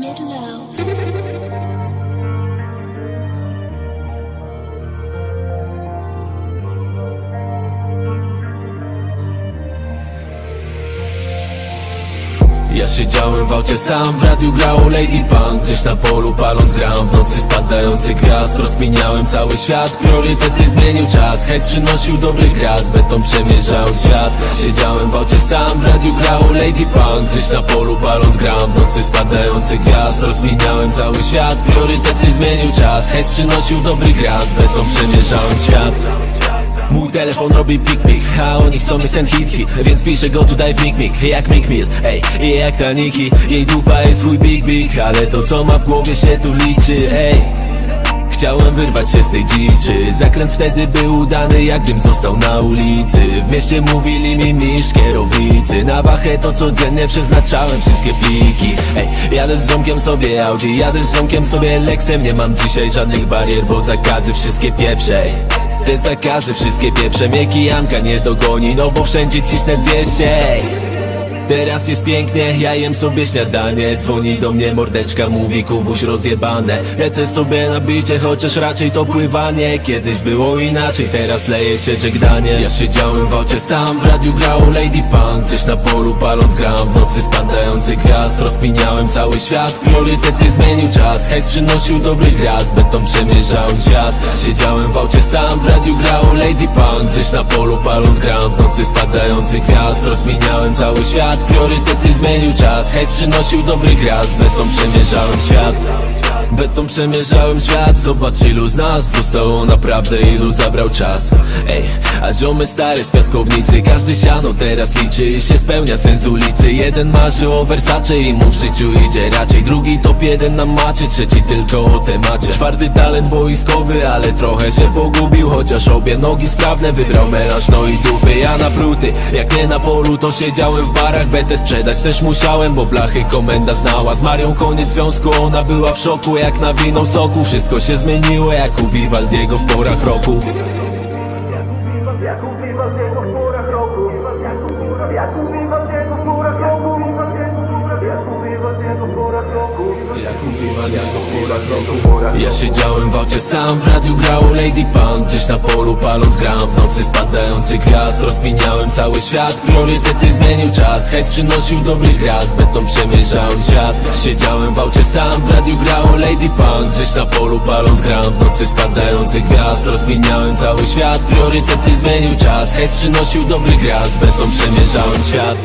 mid-low. Ja siedziałem w aucie sam, w radiu grało Lady Punk Gdzieś na polu paląc gram, w nocy spadający gwiazd. Rozkminiałem cały świat, priorytety zmienił czas. Hejs przynosił dobry gras, beton przemierzał świat. Siedziałem w aucie sam, w radiu grało Lady Punk Gdzieś na polu paląc gram, w nocy spadający gwiazd. Rozkminiałem cały świat, priorytety zmienił czas. Hejs przynosił dobry gras, beton przemierzałem świat Mój telefon robi pik pik, a oni chcą mieć ten hit hit. Więc piszę go tutaj w mig, jak Mick Ej, i jak ta Niki, jej dupa jest swój big big. Ale to co ma w głowie się tu liczy, ej Chciałem wyrwać się z tej dziczy. Zakręt wtedy był udany, jak gdym został na ulicy. W mieście mówili mi misz kierownicy. Na wachę to codziennie przeznaczałem wszystkie pliki. Ej, jadę z ziomkiem sobie Audi Jadę z ziomkiem sobie Lexem. Nie mam dzisiaj żadnych barier, bo zakazy wszystkie pieprzej te zakazy wszystkie pieprze. Mnie kijanka nie dogoni No bo wszędzie cisnę 200 ej. Teraz jest pięknie, ja jem sobie śniadanie. Dzwoni do mnie mordeczka, mówi kubuś rozjebane. Lecę sobie na bicie, chociaż raczej to pływanie. Kiedyś było inaczej, teraz leje się żegnanie. Ja siedziałem w aucie sam, w radiu grało Lady Punk. Gdzieś na polu paląc gram, w nocy spadający gwiazd. Rozkminiałem cały świat, priorytety zmienił czas. Hejs przynosił dobry gras, beton przemierzałem świat. Siedziałem w aucie sam, w radiu grało Lady Punk. Gdzieś na polu paląc gram, w nocy spadający gwiazd. Rozkminiałem cały świat, priorytety zmienił czas Hejs przynosił dobry gras, beton przemierzałem świat Beton przemierzałem świat, zobacz ilu z nas Zostało naprawdę ilu zabrał czas. Ej, a ziomy stare z piaskownicy Każdy siano teraz liczy i się spełnia sens ulicy. Jeden marzy o Versace i mu w życiu idzie raczej Drugi top jeden na macie, trzeci tylko o temacie. Czwarty talent boiskowy, ale trochę się pogubił Chociaż obie nogi sprawne wybrał melanż, no i dupy. Ja na pruty, jak nie na polu to siedziałem w barach Betę sprzedać też musiałem, bo blachy komenda znała. Z Marią koniec związku, ona była w szoku Jak na winą soku, wszystko się zmieniło Jak u Vivaldiego w porach roku. Jak u Vivaldiego Ja siedziałem w aucie sam, w radiu grało Lady Punk Gdzieś na polu paląc gram, w nocy spadający gwiazd. Rozkminiałem cały świat, priorytety zmienił czas. Hejs przynosił dobry gras, beton przemierzałem świat. Siedziałem w aucie sam, w radiu grało Lady Punk Gdzieś na polu paląc gram, w nocy spadający gwiazd. Rozkminiałem cały świat, priorytety zmienił czas. Hejs przynosił dobry gras, beton przemierzałem świat